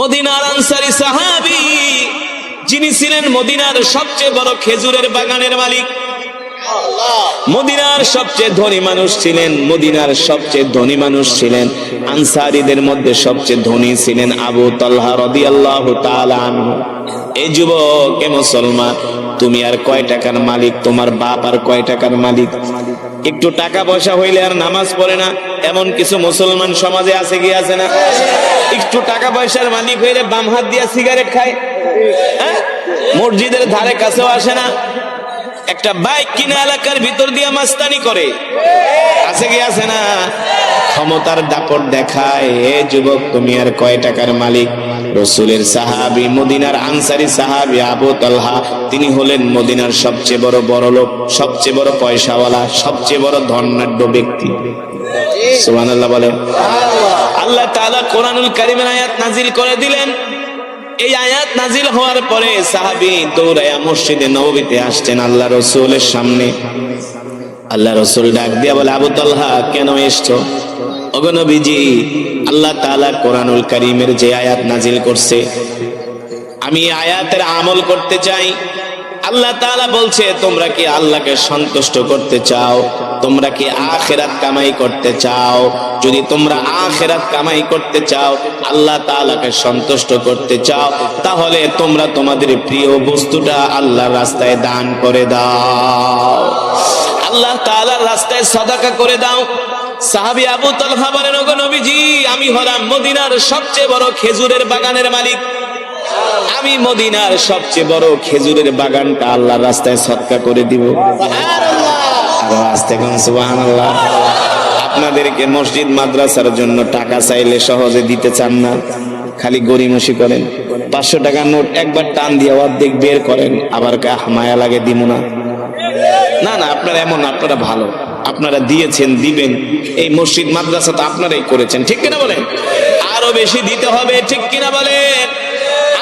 মদিনার আনসারি সাহাবি, যিনি ছিলেন মদিনার সবচেয়ে বড় খেজুরের বাগানের মালিক। মদিনার সবচেয়ে ধনী মানুষ ছিলেন, মদিনার সবচেয়ে ধনী মানুষ ছিলেন, আনসারীদের মধ্যে সবচেয়ে ধনী ছিলেন আবু তালহা রাদিয়াল্লাহু তাআলা আনহু। এই যুবক, এ মুসলমান, তুমি আর কয় টাকার মালিক, তোমার বাপ আর কয় টাকার মালিক? একটু টাকা পয়সা হইলে আর নামাজ পড়ে না, এমন কিছু মুসলমান সমাজে আছে কি আছে না? একটু টাকা পয়সার মালিক হইলে বাম হাত দিয়া সিগারেট খায় হ্যাঁ? মসজিদের ধারে কাছেও আসে না। একটা বাইক কিনা এলাকার ভিতর দিয়ে মাস্তানি করে, আছে কি আছে না? ক্ষমতার দাপট দেখায়, এ যুবক, তুমি আর কয় টাকার মালিক? রসুলের সাহাবি, মদিনার আনসারি সাহাবি আবু তালহা, তিনি হলেন মদিনার সবচেয়ে বড় বড় লোক সবচেয়ে বড় পয়সাওয়ালা, সবচেয়ে বড় ধর্নাঢ্য ব্যক্তি। সুবহানাল্লাহ বলে আল্লাহ তাআলা কোরআনুল কারীমের আয়াত নাজিল করে দিলেন। এই আয়াত নাজিল হওয়ার পরে সাহাবি দৌড়াইয়া মসজিদে নববীতে আসছেন আল্লাহ রসুলের সামনে। আল্লাহ রসুল ডাক দিয়া বলে, আবু তালহা, কেন এসছো? অগনবীজি আল্লাহ তাআলা কোরআনুল কারীমের যে আয়াত নাজিল করছে, আমি আয়াতের আমল করতে চাই। আল্লাহ তাআলা বলছে, তোমরা কি আল্লাহকে সন্তুষ্ট করতে চাও? তোমরা কি আখেরাত কামাই করতে চাও? যদি তোমরা আখেরাত কামাই করতে চাও, আল্লাহ তাআলাকে সন্তুষ্ট করতে চাও, তাহলে তোমরা তোমাদের প্রিয় বস্তুটা আল্লাহ রাস্তায় দান করে দাও। আল্লাহ তাআলার রাস্তায় সদাকা করে দাও। সাহাবী আবু তালহা বলেন ওগো নবীজি আমি হলাম মদিনার সবচেয়ে বড় খেজুরের বাগানের মালিক। আমি মদিনার সবচেয়ে বড় খেজুরের বাগানটা আল্লাহর রাস্তায় সৎকা করে দিব। আরও আস্তে কোন সুবহানাল্লাহ। আপনাদেরকে মসজিদ মাদ্রাসার জন্য টাকা চাইলে সহজে দিতে চান না। খালি গরিমসি করেন। পাঁচশো টাকার নোট একবার টান দিয়ে অর্ধেক বের করেন। আবার কা মায়া লাগে দিব না। না না আপনারা এমন আপনারা ভালো। আপনারা দিয়েছেন, দিবেন। এই মসজিদ, মাদ্রাসা তো আপনারাই করেছেন, ঠিক কিনা বলেন? আরও বেশি দিতে হবে, ঠিক কিনা বলেন?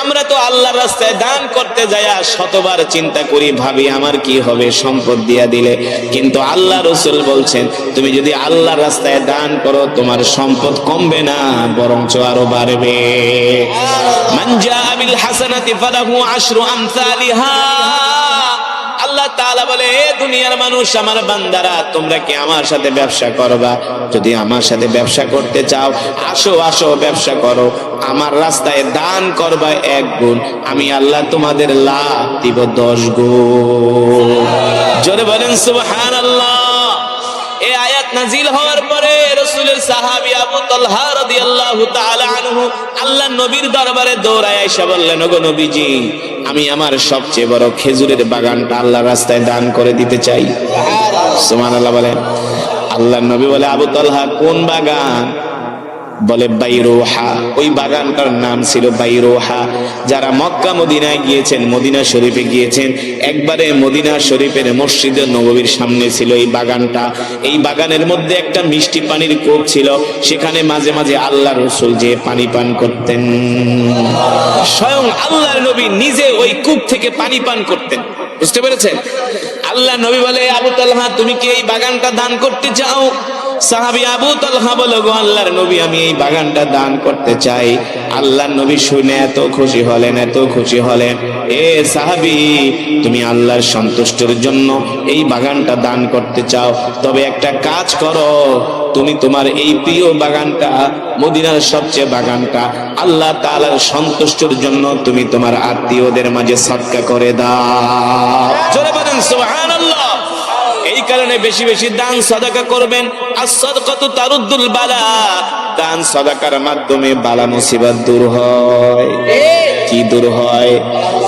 আমরা তো আল্লাহর রাস্তায় দান করতে যায়া শতবার চিন্তা করি, ভাবি আমার কি হবে, সম্পদ দিয়া দিলে। কিন্তু আল্লাহ রসুল বলছেন, তুমি যদি আল্লাহর রাস্তায় দান করো, তোমার সম্পদ কমবে না, বরঞ্চ আরও বাড়বে। মানজা আবিল হাসানাতি ফালাহু আশরু আমসালিহা। আল্লাহ তাআলা বলে, এ দুনিয়ার মানুষ, আমার বান্দারা, তোমরা কি আমার সাথে ব্যবসা করবা? যদি আমার সাথে ব্যবসা করতে চাও, আসো আসো, ব্যবসা করো। আমার রাস্তায় দান করবা এক গুণ, আমি আল্লাহ তোমাদের লাভ দিব দশ গুণ। জোরে বলেন, সুবহানাল্লাহ। নাজিল হওয়ার পরে রসুলের সাহাবী আবু তলহা রাদিয়াল্লাহু তাআলা আনহু আল্লাহ নবীর দরবারে দৌড়ায় আয়েশা বললেন, ওগো নবীজি, আমি আমার সবচেয়ে বড় খেজুরের বাগানটা আল্লাহর রাস্তায় দান করে দিতে চাই। সুবহানাল্লাহ বলেন। আল্লাহ নবী বলে, আবু তালহা, কোন বাগান? বলে বাইরোহা। ওই বাগানটার নাম ছিল বাইরোহা। যারা মক্কা মদিনায় গিয়েছেন, মদিনা শরীফে গিয়েছেন, একবারে মদিনা শরীফের মসজিদের নববীর সামনে ছিল এই বাগানটা। এই বাগানের মধ্যে একটা মিষ্টি পানির কূপ ছিল। সেখানে মাঝে মাঝে আল্লাহ রসুল যে পানি পান করতেন। স্বয়ং আল্লাহর নবী নিজে ওই কূপ থেকে পানি পান করতেন। বুঝতে পেরেছেন? আল্লাহ নবী বলে, আবু তালহা, তুমি কি এই বাগানটা দান করতে চাও? সাহাবি আবু তালহা বলো, গো আল্লাহর নবী, আমি এই বাগানটা দান করতে চাই। আল্লাহর নবী শুনে এত খুশি হলেন, এত খুশি হলেন। এ সাহাবি, তুমি আল্লাহর সন্তুষ্টির জন্য এই বাগানটা দান করতে চাও। তবে একটা কাজ করো, তুমি তোমার এই প্রিয় বাগানটা, মদিনার সবচেয়ে বাগানটা, আল্লাহ তাআলার সন্তুষ্টির জন্য তুমি তোমার আত্মীয়দের মাঝে সৎকা করে দাও। জোরে বলেন, সুবহানাল্লাহ। এই কারণে বেশি বেশি দান সদাকা করবেন। আর সদকাতু তারুদ্দুল বালা। দান সদাকার মাধ্যমে বালা মুসিবত দূর হয়। কি দূর হয়?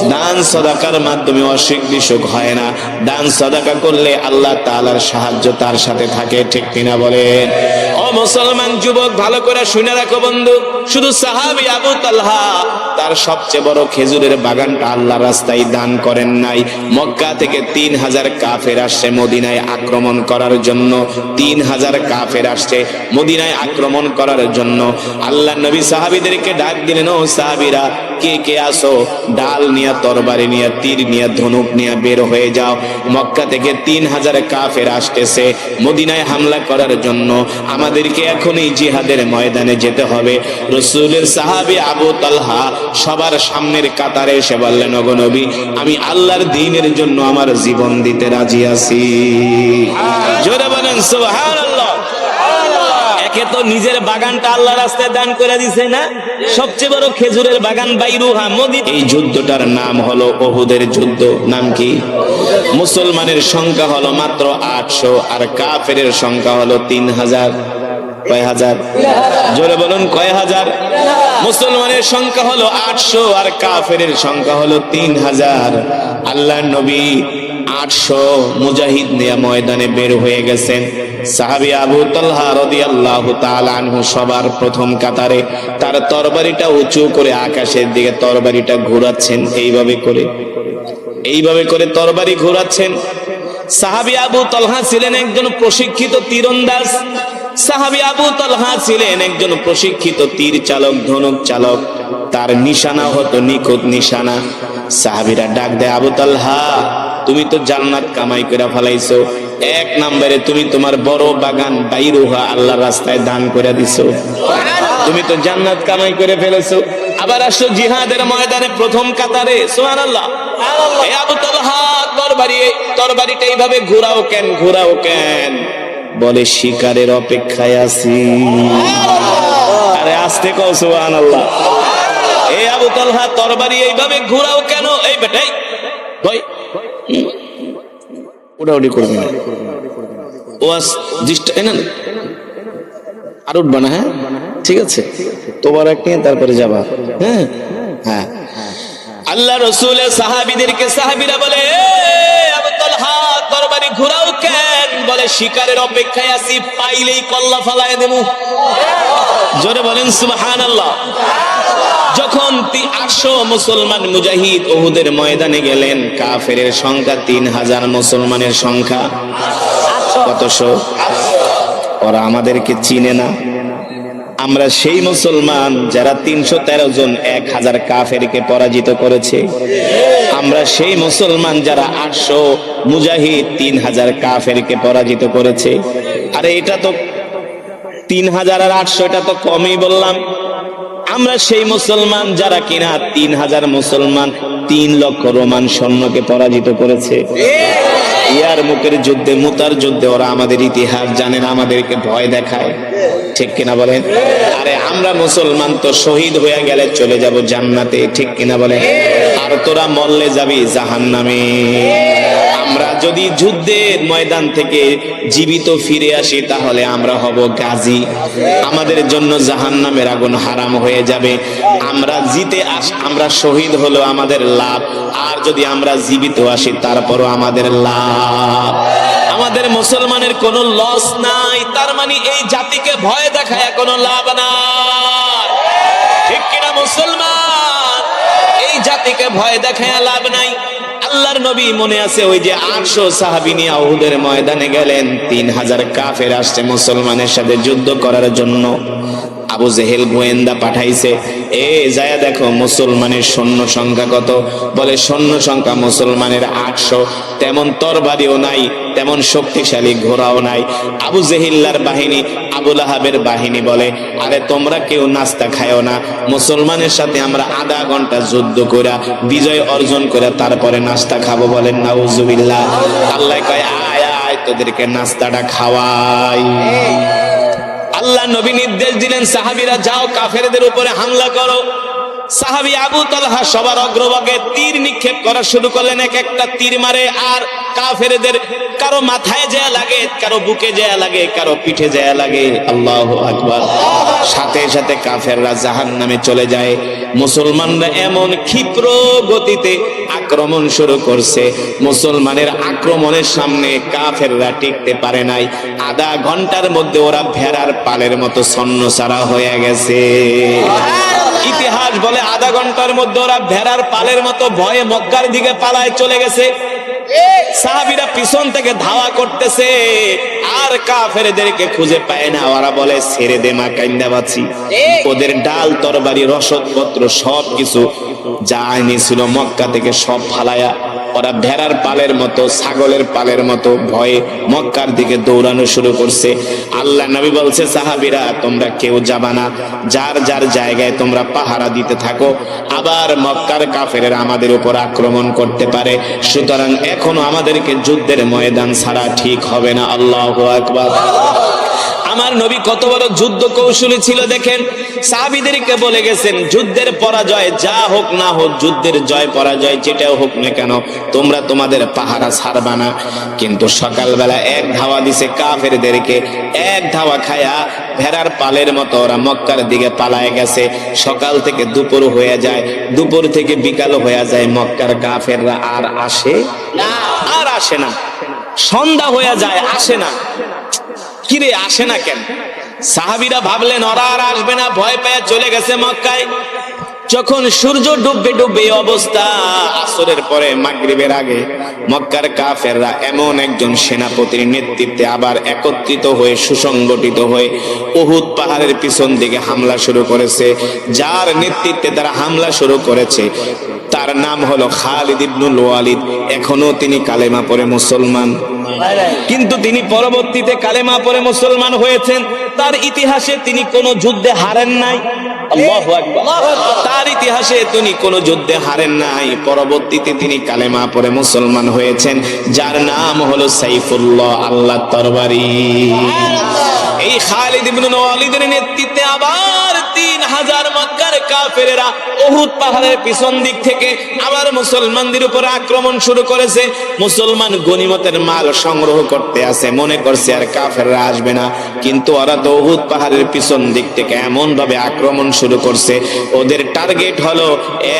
দান সদাকার মাধ্যমে অসুখ বিসুখ হয় না। দান সদাকা করলে আল্লাহ তাআলার সাহায্য তার সাথে থাকে, ঠিক কিনা বলেন? ও মুসলমান যুবক, ভালো করে শুনে রাখো বন্ধু। শুধু সাহাবী আবু তালহা তার সবচেয়ে বড় খেজুরের বাগানটা আল্লাহ রাস্তায় দান করেন নাই। মক্কা থেকে তিন হাজার কাফের আসছে মদিনায় আক্রমণ করার জন্য। তিন হাজার কাফের আসছে মদিনায় আক্রমণ করার জন্য। আল্লাহ নবী সাহাবিদেরকে ডাক দিলেন, ও সাহাবিরা কে কে আসো? ডাল নিয়ে, তরবারি নিয়ে, তীর নিয়ে, ধনুক নিয়ে বের হয়ে যাও। মক্কা থেকে তিন হাজার কাফের আসতেছে। মদিনায় হামলা করার জন্য আমাদেরকে এখনই জিহাদের ময়দানে যেতে হবে। রসুলের সাহাবি আবু তালহা সবার সামনের কাতারে এসে বললেন নবী, আমি আল্লাহর দিনের জন্য আমার জীবন দিতে রাজি আছি। জোরে বলেন একে তো নিজের বাগানটা আল্লাহ রাস্তায় দান করে দিছে না? সবচেয়ে বড় খেজুরের বাগান বাইরুহা মদি এই যুদ্ধটার নাম হলো ওহুদের যুদ্ধ। নাম কি? মুসলমানের সংখ্যা হলো মাত্র আটশো আর কাফের সংখ্যা হলো তিন হাজার। কয় হাজার? জোরে বলুন, কয় হাজার? মুসলমানের সংখ্যা হলো আটশো আর কাফের সংখ্যা হলো তিন হাজার। আল্লাহ নবী আটশো মুজাহিদ নিয়ে ময়দানে বের হয়ে গেছেন। সাহাবি আবু তালহা সবার প্রথম কাতারে তার তরবারিটা উঁচু করে আকাশের দিকে তরবারিটা ঘোরাচ্ছেন, এইভাবে করে। এইভাবে করে তরবারি ঘোরাচ্ছেন। সাহাবি আবু তালহা ছিলেন একজন প্রশিক্ষিত তীরন্দাজ। সাহাবি আবু তালহা ছিলেন একজন প্রশিক্ষিত তীর চালক, ধনুক চালক। তার নিশানা হতো, নিখুঁত নিশানা। সাহাবিরা ডাক দেয়, আবু তালহা তুমি তো জান্নাত কামাই করে ফেলাইছো। এক নম্বরে তুমি তোমার বড় বাগান বাইরুহা আল্লাহ রাস্তায় দান করে দিছো। তুমি তো জান্নাত কামাই করে ফেলেছো। আবার আসো জিহাদের ময়দানে প্রথম কাতারে সুবহানাল্লাহ। এই আবু তালহা তরবারি তরবারিটা এইভাবে ঘোরাও কেন ঘোরাও কেন? বলে শিকারের অপেক্ষায় আছি। আরে আসতে কও সুবহানাল্লাহ। এই আবু তালহা তরবারি এইভাবে ঘোরাও কেন? এই বেটাই ভাই উড়াউড়ি করবি না। ও আস দৃষ্টি না আর উঠবা না হ্যাঁ? ঠিক আছে। তোমার এক নিয়ে তারপরে যাবা। হ্যাঁ? হ্যাঁ। আল্লাহ রসুলের সাহাবিদেরকে সাহাবিরা বলে "এ, তরবারি ঘোরাও কেন? বলে শিকারের অপেক্ষায় আছি পাইলেই কল্লা ফালায় দেবো। জোরে বলেন সুবহানাল্লাহ। যখন আটশো মুসলমান মুজাহিদ ওহুদের ময়দানে গেলেন কাফের সংখ্যা তিন হাজার মুসলমানের সংখ্যা। কতশো ওরা আমাদেরকে চিনে না। আমরা সেই মুসলমান যারা তিনশো তেরো জন এক হাজার কাফেরকে পরাজিত করেছে। আমরা সেই মুসলমান যারা আটশো মুজাহিদ তিন হাজার কাফেরকে পরাজিত করেছে। আরে এটা তো তিন হাজার আর আটশো এটা তো কমই বললাম। আমরা সেই মুসলমান যারা কিনা তিন হাজার মুসলমান, তিন লক্ষ রোমান সৈন্যকে পরাজিত করেছে। ইয়ার মুখের যুদ্ধে, মুতার যুদ্ধে ওরা আমাদের ইতিহাস জানেন আমাদেরকে ভয় দেখায়। ঠিক কিনা বলেন? আরে আমরা মুসলমান তো শহীদ হয়ে গেলে চলে যাব জান্নাতে, ঠিক কিনা বলেন? আর তোরা মল্লে যাবি জাহান্নামে। আমরা যদি যুদ্ধের ময়দান থেকে জীবিত ফিরে আসি, তাহলে আমরা হব গাজী। আমাদের জন্য জাহান্নামের আগুন হারাম হয়ে যাবে। আমরা জিতে আস, আমরা শহীদ হলো আমাদের লাভ। আর যদি আমরা জীবিত আসি, তারপরও আমাদের লাভ। আমাদের মুসলমানের কোনো লস নাই। তার মানে এই জাতিকে ভয় দেখায় কোনো লাভ নাই। ঠিক কিনা মুসলমান? এই জাতিকে ভয় দেখায় লাভ নাই। আল্লাহর নবী মনে আছে ওই যে আটশো সাহাবি নিয়ে উহুদের ময়দানে গেলেন। তিন হাজার কাফের আসছে মুসলমানের সাথে যুদ্ধ করার জন্য। আবু জেহেল গোয়েন্দা পাঠাইছে। এ, যায় দেখো, মুসলমানের সৈন্য সংখ্যা কত? বলে, সৈন্য সংখ্যা মুসলমানের আটশো। তেমন তরবারিও নাই, তেমন শক্তিশালী ঘোড়াও নাই। আবু জেহিল্লার বাহিনী আবুল আহাবের বাহিনী বলে, আরে তোমরা কেউ নাস্তা খায়ও না। মুসলমানের সাথে আমরা আধা ঘণ্টা যুদ্ধ করে বিজয় অর্জন করে তারপরে নাস্তা খাব বলেন, নাউজুবিল্লাহ। আল্লাহ কয় আয় আয়, তোদেরকে নাস্তাটা খাওয়াই। আল্লাহ নবী নির্দেশ দিলেন সাহাবিরা যাও কাফেরদের উপরে হামলা করো। সাহাবি আবু তালহা সবার অগ্রভাগে তীর নিক্ষেপ করা শুরু করলেন, এক একটা তীর মারে, আর কাফেরদের কারও মাথায় যায় লাগে, কারও বুকে যায় লাগে, কারও পিঠে যায় লাগে। আল্লাহ আকবার। সাথে সাথে কাফেররা জাহান নামে চলে যায়। মুসলমানরা এমন ক্ষিপ্র গতিতে আক্রমণ শুরু করছে। মুসলমানের আক্রমণের সামনে কাফেররা টিকতে পারে নাই। আধা ঘণ্টার মধ্যে ওরা ভেড়ার পালের মতো সন্ন হয়ে গেছে। ইতিহাস বলে আধা ঘণ্টার মধ্যে ওরা ভেড়ার পালের মতো ভয়ে মক্কার দিকে পালায় চলে গেছে। পিছন থেকে ধাওয়া করতেছে, আর কাফেরদেরকে খুঁজে পায় না। ওরা বলে, ছেড়ে দে মা কান্দাবাছি ওদের ডাল, তরবারি, রসদপত্র সব কিছু যা আইনি ছিল মক্কা থেকে সব ফালায়া ওরা ভেড়ার পালের মতো, ছাগলের পালের মতো ভয়ে মক্কার দিকে দৌড়ানো শুরু করছে। আল্লাহ নবী বলছে, সাহাবিরা, তোমরা কেউ যাবা না। যার যার জায়গায় তোমরা পাহারা দিতে থাকো, আবার মক্কার কাফেরের আমাদের উপর আক্রমণ করতে পারে। সুতরাং এখনও আমাদেরকে যুদ্ধের ময়দান ছাড়া ঠিক হবে না। আল্লাহ আকবার। আমার নবী কত বড় যুদ্ধ কৌশলী ছিল দেখেন। সাহাবিদেরকে বলে গেছেন, যুদ্ধের পরাজয় যা হোক না হোক, যুদ্ধের জয় পরাজয় যেটাও হোক না কেন, তোমরা তোমাদের পাহারা ছাড়বা না। কিন্তু সকালবেলা এক ধাওয়া দিছে কাফেরদেরকে, এক ধাওয়া খায়া ভেড়ার পালের মতো ওরা মক্কার দিকে পালায় গেছে। সকাল থেকে দুপুর হয়ে যায়, দুপুর থেকে বিকাল হয়ে যায়, মক্কার কাফেররা আর আসে না, আর আসে না। সন্ধ্যা হয়ে যায়, আসে না। কিরে, আসে না কেন? সাহাবিরা ভাবলেন, ওরা আর আসবে না, ভয় পেয়ে চলে গেছে মক্কায়। যখন সূর্য ডুববে ডুববে অবস্থা, আসরের পরে মাগরিবের আগে মক্কার কাফেররা এমন একজন সেনাপতির নেতৃত্বে আবার একত্রিত হয়ে, সুসংগঠিত হয়ে উহুদ পাহাড়ের পিছন দিকে হামলা শুরু করেছে। যার নেতৃত্বে তারা হামলা শুরু করেছে, তার নাম হলো খালিদ ইবনুল ওয়ালিদ। এখনও তিনি কালেমা পরে মুসলমান। কিন্তু তিনি পরবর্তীতে কালেমা পরে মুসলমান হয়েছেন। তার ইতিহাসে তিনি কোন যুদ্ধে হারেন নাই। তার ইতিহাসে তিনি কোন যুদ্ধে হারেন নাই। পরবর্তীতে তিনি কালেমা পরে মুসলমান হয়েছেন। যার নাম হলো সাইফুল্লাহ আল্লাহ তরবারি। এই খালিদ ইবনে ওয়ালিদের নেতৃত্বে আবার তিন হাজার মক্কার কাফেরেরা উহুদ পাহাড়ের পিছন দিক থেকে আবার মুসলমানদের উপর আক্রমণ শুরু করেছে। মুসলমান গনিমতের মাল সংগ্রহ করতে আছে মনে করছে আর কাফেররা আসবে না। কিন্তু ওরা তো উহুদ পাহাড়ের পিছন দিক থেকে এমন ভাবে আক্রমণ শুরু করছে। ওদের টার্গেট হলো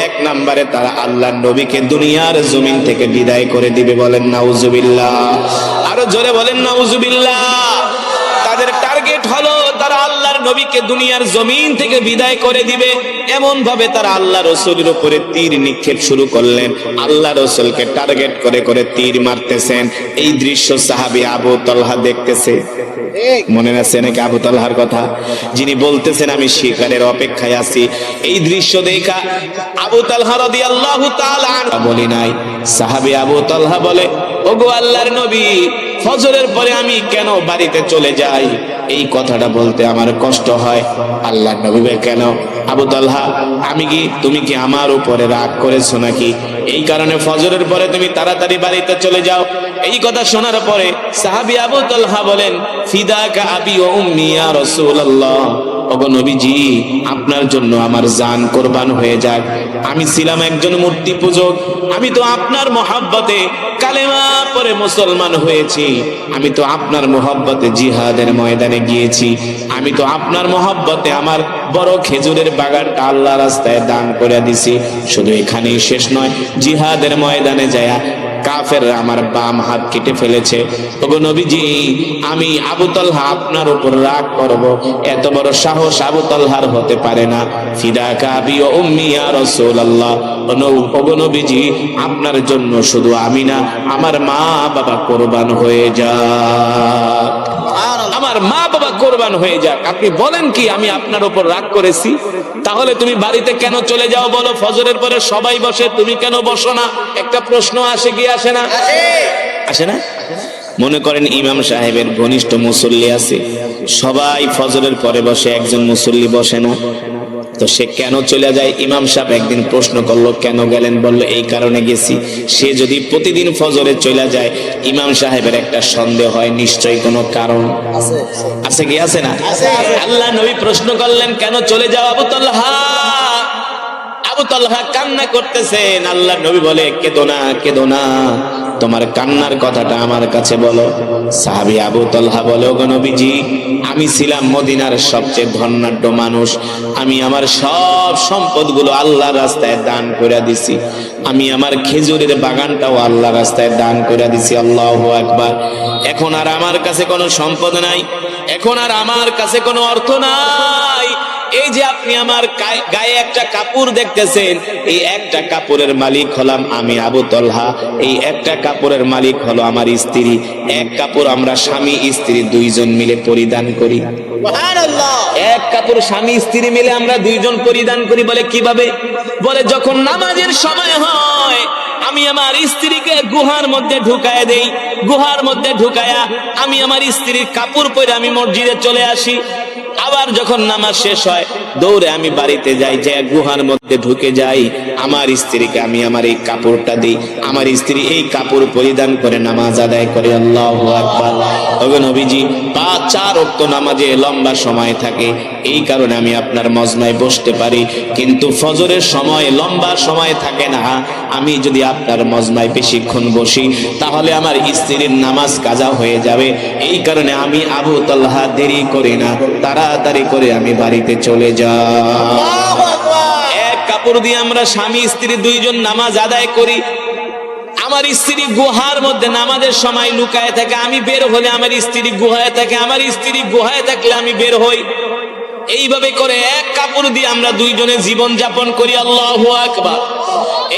এক নম্বরে তারা আল্লাহ নবীকে দুনিয়ার জমিন থেকে বিদায় করে দিবে বলেন, নাউজুবিল্লাহ। আরও জোরে বলেন, নাউজুবিল্লাহ। তাদের টার্গেট হলো তারা আল্লাহর নবীকে দুনিয়ার জমিন থেকে বিদায় করে দিবে। এমন ভাবে তারা আল্লাহ রসুলের উপরে তীর নিক্ষেপ শুরু করলেন। আল্লাহ রসুলকে টার্গেট করে করে তীর মারতেছেন। এই দৃশ্য সাহাবি আবু তলহা দেখতেছে। মনে আছে নাকি আবু তলহার কথা? যিনি বলতেছেন, আমি শিকারের অপেক্ষায় আছি। এই দৃশ্য দেখা আবু তলহা রদি আল্লাহ বলি নাই। সাহাবি আবু তলহা বলে ওগো আল্লাহর নবী, ফজরের পরে আমি কেন বাড়িতে চলে যাই? এই কথাটা বলতে আমার কষ্ট হয়। আল্লাহ নবী কেন? আবু তালহা, আমি কি, তুমি কি আমার উপরে রাগ করেছ নাকি? এই কারণে ফজরের পরে তুমি তাড়াতাড়ি বাড়িতে চলে যাও। এই কথা শোনার পরে সাহাবি আবু তালহা বলেন ফিদাকা আবি ও উম্মি ইয়া রাসূলুল্লাহ। ওগো নবীজি, আপনার জন্য আমার জান কোরবান হয়ে যাক। আমি ছিলাম একজন মূর্তি পূজক। আমি তো আপনার মহাব্বতে কালেমা পরে মুসলমান হয়েছি। আমি তো আপনার মোহব্বতে জিহাদের ময়দানে গিয়েছি। আমি তো আপনার মোহব্বতে আমার বড় খেজুরের বাগানটা আল্লাহ রাস্তায় দান করে দিছি। শুধু এখানেই শেষ নয়, জিহাদের ময়দানে যায় কাফের আমার বাম হাত কেটে ফেলেছে। ওগো নবীজি, আমি আবু আপনার উপর রাগ করব। এত বড় সাহস আবু তলহার হতে পারে না। ফিদা কাবি ও উম্মি ইয়া রাসূলুল্লাহ। ওগো নবীজি, আপনার জন্য শুধু আমি না, আমার মা বাবা কোরবান হয়ে যাক। আমার মা বাবা কোরবান হয়ে যাক। আপনি বলেন কি আমি আপনার উপর রাগ করেছি? তাহলে তুমি বাড়িতে কেন চলে যাও বলো? ফজরের পরে সবাই বসে তুমি কেন বসো না? একটা প্রশ্ন আসে কি আসে না? আসে না? মনে করেন ইমাম সাহেবের ঘনিষ্ঠ মুসল্লি আছে। সবাই ফজরের পরে বসে একজন মুসল্লি বসে না। তো সে কেন চলে যায়? ইমাম সাহেব একদিন প্রশ্ন করল কেন গেলেন? বলল এই কারণে গেছি। সে যদি প্রতিদিন ফজরে চলে যায় ইমাম সাহেবের একটা সন্দেহ হয় নিশ্চয়ই কোনো কারণ। আছে। কি? আছে না? আল্লাহ নবী প্রশ্ন করলেন কেন চলে যাও আবু তল্লাহা আবু তলহা কান্না করতেছেন। আল্লাহ নবী বলে, কেদো না কেদো না। তোমার কান্নার কথাটা আমার কাছে বলো। সাহাবি আবু তলহা বলে, ওগো নবীজি, আমি ছিলাম মদিনার সবচেয়ে ধর্নাঢ্য মানুষ। আমি আমার সব সম্পদগুলো আল্লাহ রাস্তায় দান করে দিছি। আমি আমার খেজুরের বাগানটাও আল্লাহ রাস্তায় দান করে দিছি। আল্লাহ একবার এখন আর আমার কাছে কোনো সম্পদ নাই। এখন আর আমার কাছে কোনো অর্থ নাই। এই যে আপনি আমার গায়ে- একটা কাপড় দেখতেছেন এই একটা কাপড়ের মালিক হলাম আমি আবু তলহা। এই একটা কাপড়ের মালিক হলো আমার স্ত্রী। এক কাপড় আমরা স্বামী স্ত্রী দুইজন মিলে পরিধান করি। এক কাপড় স্বামী স্ত্রী মিলে আমরা দুইজন পরিধান করি বলে কীভাবে? বলে যখন নামাজের সময় হয় আমি আমার স্ত্রীকে গুহার মধ্যে ঢুকায় দেই। গুহার মধ্যে ঢুকায়া আমি আমার স্ত্রীর কাপড় পরে আমি মসজিদে চলে আসি। আবার যখন নামাজ শেষ হয়, দৌড়ে আমি বাড়িতে যাই, যে গুহার মধ্যে ঢুকে যাই, আমার স্ত্রীকে আমি আমার এই কাপড়টা দিই। আমার স্ত্রী এই কাপড় পরিধান করে নামাজ আদায় করে, আল্লাহ আকবার। ওগো নবীজি, পাঁচ, চার অক্ত নামাজে লম্বা সময় থাকে। এই কারণে আমি আপনার মজমায় বসতে পারি। কিন্তু ফজরের সময় লম্বা সময় থাকে না। আমি যদি আপনার মজমায় বেশিক্ষণ বসি, তাহলে আমার স্ত্রীর নামাজ কাজা হয়ে যাবে। এই কারণে আমি আবু তাল্লাহা দেরি করি না। তাড়াতাড়ি করে আমি বাড়িতে চলে যাই। এক কাপড় দিয়ে আমরা স্বামী স্ত্রী দুইজন নামাজ আদায় করি। আমার স্ত্রী গুহার মধ্যে নামাজের সময় লুকায় থাকে আমি বের হলে আমার স্ত্রী গুহায় থাকে আমার স্ত্রী গুহায় থাকলে আমি বের হই। এইভাবে করে এক কাপড় দিয়ে আমরা দুইজনে জীবন যাপন করি আল্লাহ আকবার।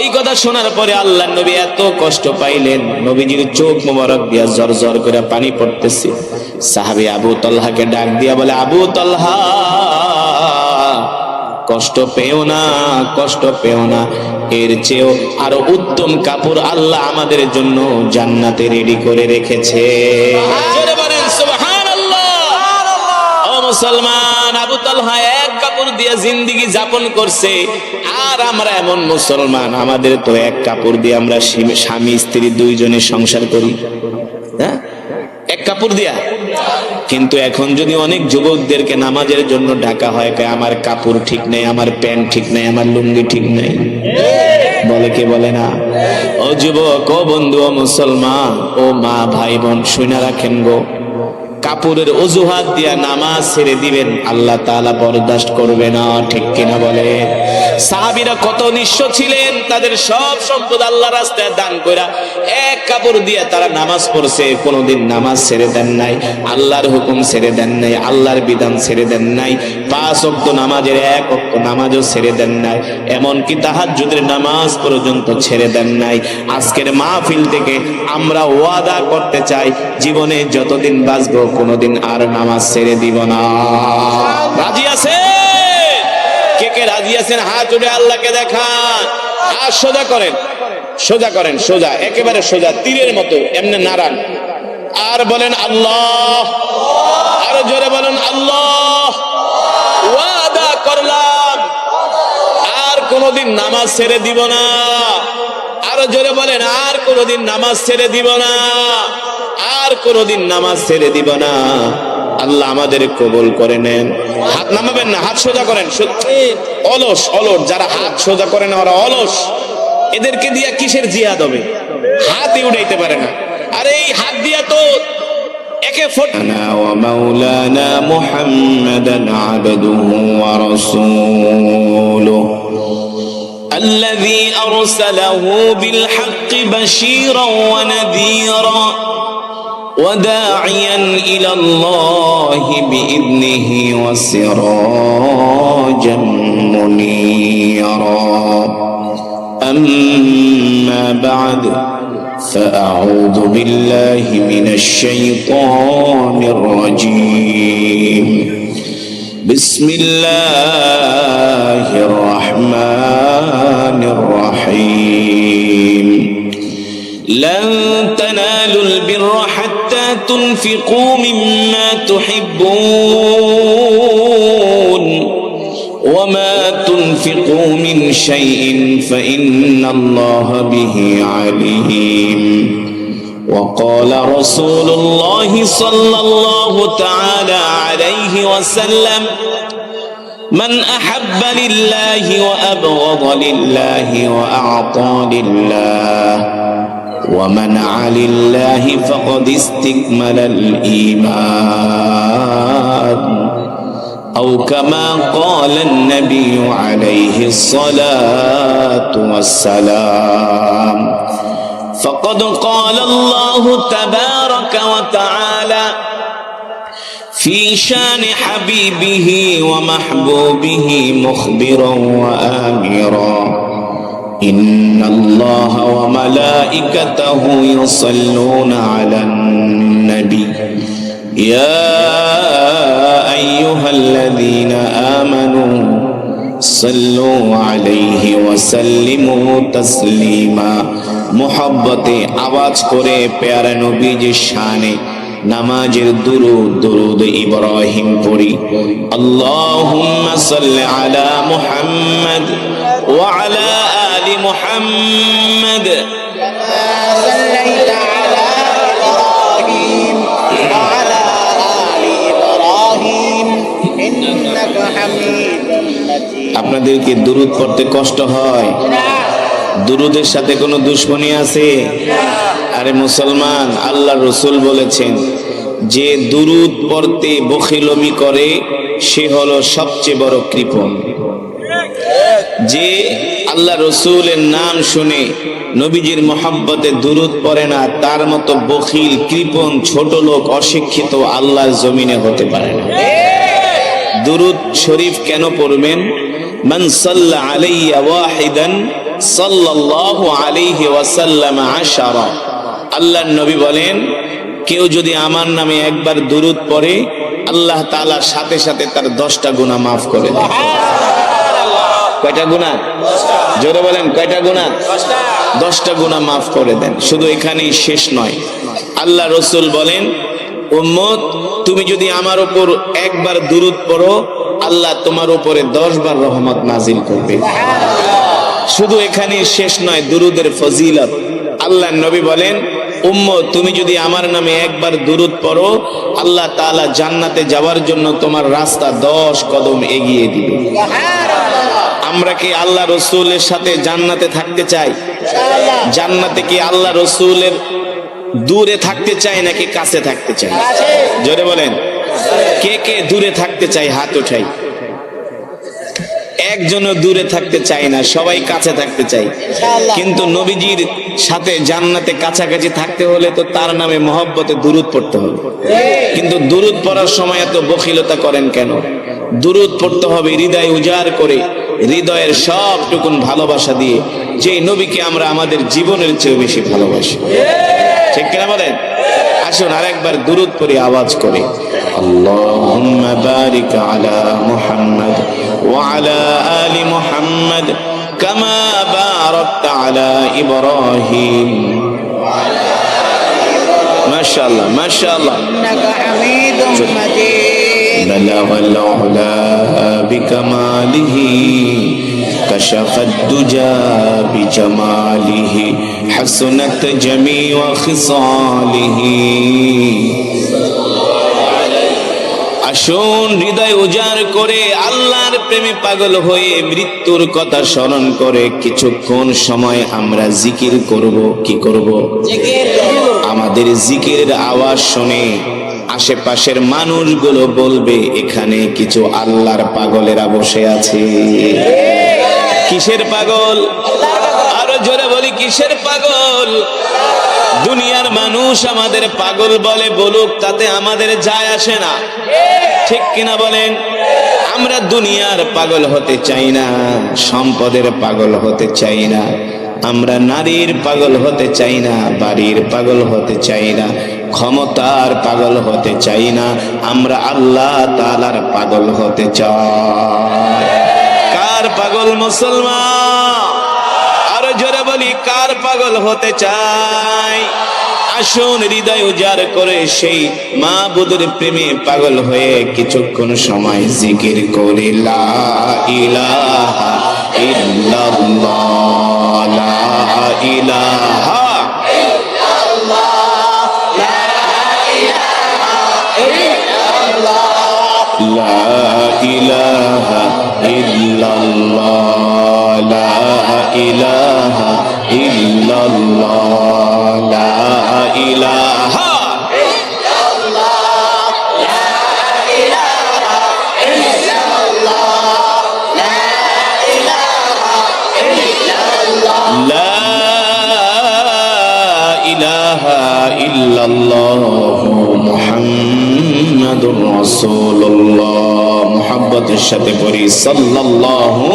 এই কথা শোনার পরে আল্লাহ নবী এত কষ্ট পাইলেন। নবীজির চোখ মোবারক দিয়া জর জর করে পানি পড়তেছে। সাহাবি আবু তল্লাহাকে ডাক দিয়া বলে, আবু তল্লাহা কষ্ট পেও না, কষ্ট পেও না। এর চেয়েও আরও উত্তম কাপড় আল্লাহ আমাদের জন্য জান্নাতে রেডি করে রেখেছে জোরে বলেন সুবহানাল্লাহ ও মুসলমান আবু তালহা এক কাপড় দিয়ে জিন্দিগি যাপন করছে। আর আমরা এমন মুসলমান, আমাদের তো এক কাপড় দিয়ে আমরা স্বামী- স্ত্রী দুইজনে সংসার করি। হ্যাঁ? এক কাপড় দিয়া। কিন্তু এখন যদি অনেক যুবকদেরকে নামাজের জন্য ডাকা হয় আমার কাপড় ঠিক নেই, আমার প্যান্ট ঠিক নেই, আমার লুঙ্গি ঠিক নেই। বলে কে বলে না? ও যুবক, ও বন্ধু, ও মুসলমান, ও মা, ভাই, বোন শুনে রাখেন গো। কাপড়ের অজুহাত দিয়া নামাজ ছেড়ে দিবেন, আল্লাহ তাআলা বরদাস্ত করবে না, ঠিক কিনা বলে? সাহাবীরা কত নিঃস্ব ছিলেন, তাদের সব সম্পদ আল্লাহ রাস্তায় দান কইরা এক কাপড় দিয়ে তারা নামাজ পড়ছে, কোনোদিন নামাজ ছেড়ে দেন নাই, আল্লাহর হুকুম ছেড়ে দেন নাই, আল্লাহর বিধান ছেড়ে দেন নাই, পাঁচ অক্ত নামাজের এক অক্ত নামাজও ছেড়ে দেন নাই, এমনকি তাহার তাহাজ্জুদের নামাজ পর্যন্ত ছেড়ে দেন নাই। আজকের মাহফিল থেকে আমরা ওয়াদা করতে চাই, জীবনে যতদিন বাঁচবো কোনোদিন আর নামাজ ছেড়ে দিব না। রাজি আছে কে কে রাজি আছেন? হাত উঠে আল্লাহকে দেখান। আর সোজা করেন। সোজা করেন, সোজা। একেবারে সোজা, তীরের মতো, এমনি নারান আর বলেন আল্লাহ। আরও জোরে বলেন আল্লাহ। ওয়াদা করলাম। আর কোনোদিন নামাজ ছেড়ে দিব না। আরও জোরে বলেন, আর কোনোদিন নামাজ ছেড়ে দিব না। কোনোদিন নামাজ ছেড়ে দিব না আল্লাহ আমাদের কবুল করে নেন হাত নামাবেন না হাত সোজা করেন সত্যি অলস অলস যারা হাত সোজা করে না ওরা অলস এদেরকে দিয়া কিসের জিহাদ হবে হাতই উঠাইতে পারে না আরে এই হাত দিয়া তো একে ফোট ومولانا محمدا عبده ورسوله الذي أرسله بالحق بشيرا ونذيرا وداعيا إلى الله بإذنه وسراجا منيرا. أما بعد فأعوذ بالله من الشيطان الرجيم. بسم الله الرحمن الرحيم. لن تنالوا البر حتى تنفقوا مما تحبون وما تنفقوا من شيء فإن الله به عليم. وقال رسول الله صلى الله تعالى عليه وسلم من أحب لله وأبغض لله وأعطى لله ومنع لله فقد استكمل الإيمان أو كما قال النبي عليه الصلاة والسلام فقد قال الله تبارك وتعالى في شان حبيبه ومحبوبه مخبرا وآمرا إن الله وملائكته يصلون على النبي يا أيها الذين آمنوا صلوا عليه وسلموا تسليما محبتي আওয়াজ করে প্যারা নবীজির শানে নামাজের দুরুদ দুরুদ ইব্রাহিম পড়ি আল্লাহুম্মা সাল্লি আলা মুহাম্মদ ওয়া আলা আলি মুহাম্মদ صليت على إبراهيم وعلى آل إبراهيم إنك حميد مجيد আপনাদেরকে দুরুদ পড়তে কষ্ট হয় দুরুদের সাথে কোনো দুশ্মনী আছে আরে মুসলমান আল্লাহ রসুল বলেছেন যে দুরুদ পড়তে বখিলমি করে সে হলো সবচেয়ে বড় কৃপণ যে আল্লাহ রসুলের নাম শুনে নবীজির মোহাব্বতে দুরুদ পড়ে না, তার মতো বখিল, কৃপণ, ছোট লোক, অশিক্ষিত আল্লাহর জমিনে হতে পারে না। দুরুদ শরীফ কেন পড়বেন? মান সাল্লা আলাইয়া ওয়াহিদান সাল্লাল্লাহু আলাইহি ওয়াসাল্লাম আশারা। আল্লাহর নবী বলেন, কেউ যদি আমার নামে একবার দুরুদ পড়ে, আল্লাহ তাআলা সাথে সাথে তার দশটা গুনাহ মাফ করে দেন কয়টা গুনাহ জোরে বলেন, কয়টা গুনাহ দশটা গুনাহ মাফ করে দেন। শুধু এখানেই শেষ নয়। আল্লাহ রসুল বলেন, উম্মত, তুমি যদি আমার উপর একবার দুরুদ পড়ো, আল্লাহ তোমার উপরে দশ বার রহমত নাজিল করবে। শুধু এখানে শেষ নয়, দুরুদের ফজিলত। আল্লাহ নবী বলেন, উম্মত, তুমি যদি আমার নামে একবার দুরুদ পড়ো, আল্লাহ তাআলা জান্নাতে যাওয়ার জন্য তোমার রাস্তা দশ কদম এগিয়ে দিবে। আমরা কি আল্লাহ রসুলের সাথে জান্নাতে থাকতে চাই? জান্নাতে কি আল্লাহ রসুলের দূরে থাকতে চাই নাকি কাছে থাকতে চাই? জোরে বলেন। কে কে দূরে থাকতে চাই? হাত উঠাই। একজনও দূরে থাকতে চাই না, সবাই কাছে থাকতে চাই কিন্তু নবীজির সাথে জান্নাতে কাছাকাছি থাকতে হলে তো তার নামে মহব্বতে দূরত পড়তে হবে। কিন্তু দূরত পড়ার সময় এত বখিলতা করেন কেন? দূরত পড়তে হবে হৃদয় উজাড় করে। হৃদয়ের সবটুকুন ভালোবাসা দিয়ে যে নবীকে আমরা আমাদের জীবনের চেয়ে বেশি ভালোবাসি। ঠিক কিনা বলেন? আসুন আরেকবার দূরত করে আওয়াজ করে। আল্লাহুম্মা বারিক আলা মুহাম্মদ ওয়া আলা আলি মুহাম্মদ কামা বারাকতা আলা ইব্রাহিম। মাশাআল্লাহ মাশাআল্লাহ। ইন্নাকা হামিদুম مجيد بلغ العلا بكماله كشف الدجى بجماله حسنت جميع خصاله আসুন হৃদয় উজাড় করে আল্লাহর প্রেমে পাগল হয়ে মৃত্যুর কথা স্মরণ করে কিছুক্ষণ সময় আমরা জিকির করব কি করব আমাদের জিকিরের আওয়াজ শুনে আশেপাশের মানুষগুলো বলবে, এখানে কিছু আল্লাহর পাগলেরা বসে আছে। কিসের পাগল? আরও জোরে বলি, কিসের পাগল? দুনিয়ার মানুষ আমাদের পাগল বলে বলুক, তাতে আমাদের যায় আসে না। ঠিক কিনা বলেন? আমরা দুনিয়ার পাগল হতে চাই না, সম্পদের পাগল হতে চাই না। আমরা নারীর পাগল হতে চাই না, বাড়ির পাগল হতে চাই না। ক্ষমতার পাগল হতে চাই না, আমরা আল্লাহ তালার পাগল হতে চাই। কার পাগল মুসলমান? আরও জোরে বলি, কার পাগল হতে চাই? আসুন হৃদয় উজাড় করে সেই মা বুধুর প্রেমে পাগল হয়ে কিছুক্ষণ সময় জিকির করি, লা ইলাহা ইলাহা لا إله إلا الله. لا إله إلا الله. لا إله إله إلا الله. محمد মুহাম্মাদুর রাসূলুল্লাহ। মুহাব্বতের সাথে পড়ি। সাল্লাল্লাহু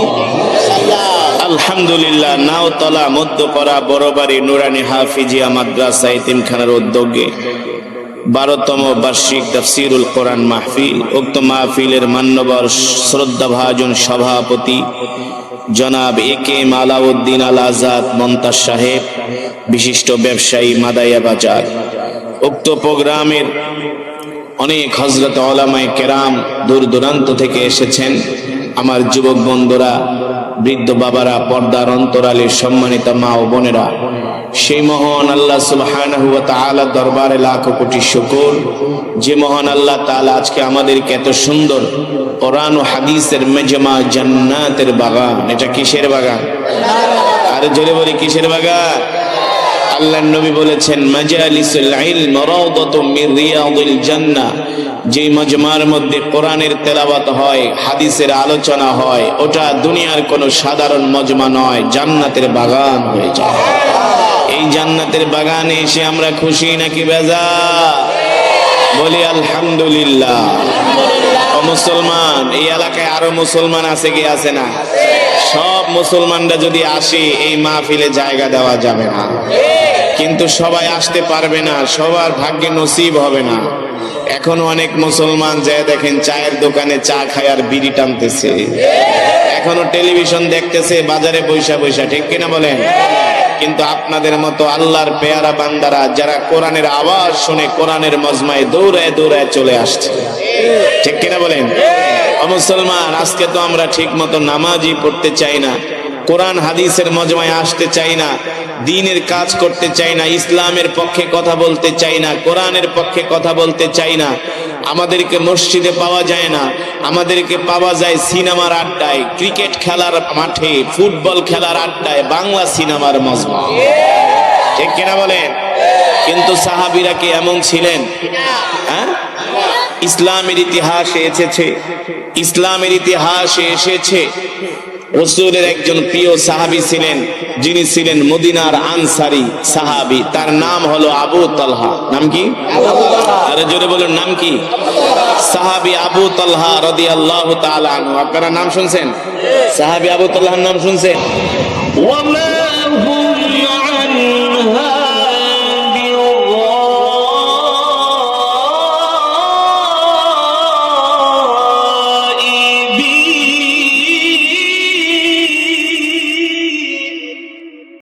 আলহামদুলিল্লাহ। নাওতলা, মধ্যপাড়া, বড়বাড়ি, নুরানি হাফিজিয়া মাদ্রাসা এতিমখানার উদ্যোগে বারোতম বার্ষিক তফসিরুল কোরআন মাহফিল, উক্ত মাহফিলের মান্যবর শ্রদ্ধাভাজন সভাপতি জনাব এ কে মালাউদ্দিন আল আজাদ মন্তাজ সাহেব, বিশিষ্ট ব্যবসায়ী মাদাইয়া বাজার। উক্ত প্রোগ্রামের অনেক হজরত ওলামায় কেরাম দূর দূরান্ত থেকে এসেছেন। আমার যুবক বন্ধুরা, বৃদ্ধ বাবারা, পর্দার অন্তরালে সম্মানিত মা ও বোনেরা, সেই মহান আল্লাহ সুবহানাহু দরবারে লাখ কোটি শুকর। যে মহান আল্লাহ তাআলা আজকে আমাদেরকে এত সুন্দর কোরআন ও হাদিসের মেজমা জান্নাতের বাগান, এটা কিসের বাগান? আর জোরে বলি, কিসের বাগান? আল্লাহ নবী বলেছেন, মাজালিসুল ইলম রাওদাতুম মিন রিয়াদিল জান্নাহ। যে মজমার মধ্যে কোরআনের তেলাওয়াত হয়, হাদিসের আলোচনা হয়, ওটা দুনিয়ার কোনো সাধারণ মজমা নয়, জান্নাতের বাগান হয়ে যায়। এই জান্নাতের বাগানে এসে আমরা খুশি নাকি বেজা বলি, আলহামদুলিল্লাহ। মুসলমান, এই এলাকায় আরও মুসলমান আছে কি আছে না? সব মুসলমানরা যদি আসে, এই মাহফিলে জায়গা দেওয়া যাবে না। কিন্তু সবাই আসতে পারবে না, সবার ভাগ্যে নসিব হবে না। এখনও অনেক মুসলমান যায় দেখেন, চায়ের দোকানে চা খায় আর বিড়ি টানতেছে। এখনও টেলিভিশন দেখতেছে, বাজারে বৈশা বৈশা ঠিক কিনা বলেন? কিন্তু আপনাদের মতো আল্লাহর পেয়ারা বান্দারা, যারা কোরআনের আওয়াজ শুনে কোরআনের মজমায় দৌড়ায় দৌড়ায় চলে আসছে। ঠিক কিনা বলেন? মুসলমান, আজকে তো আমরা ঠিক মতো নামাজই পড়তে চাই না, কোরআন হাদিসের মজমায় আসতে চাই না, দিনের কাজ করতে চাই না, ইসলামের পক্ষে কথা বলতে চাই না, কোরআনের পক্ষে কথা বলতে চাই না, আমাদেরকে মসজিদে পাওয়া যায় না, আমাদেরকে পাওয়া যায় সিনেমার আড্ডায়, ক্রিকেট খেলার মাঠে, ফুটবল খেলার আড্ডায়, বাংলা সিনেমার মজমা। ঠিক কিনা বলেন? কিন্তু সাহাবিরা কি এমন ছিলেন? হ্যাঁ? ইসলামের ইতিহাসে এসেছে। ইসলামের ইতিহাসে এসেছে। রসুলের একজন প্রিয় সাহাবি ছিলেন, যিনি ছিলেন মদিনার আনসারি সাহাবি। তার নাম হলো আবু তালহা। নাম কি? আরে জোরে বলুন, নাম কি? সাহাবি আবু তালহা রদি আল্লাহ আপনারা নাম শুনছেন? সাহাবি আবু তাল্লাহার নাম শুনছেন?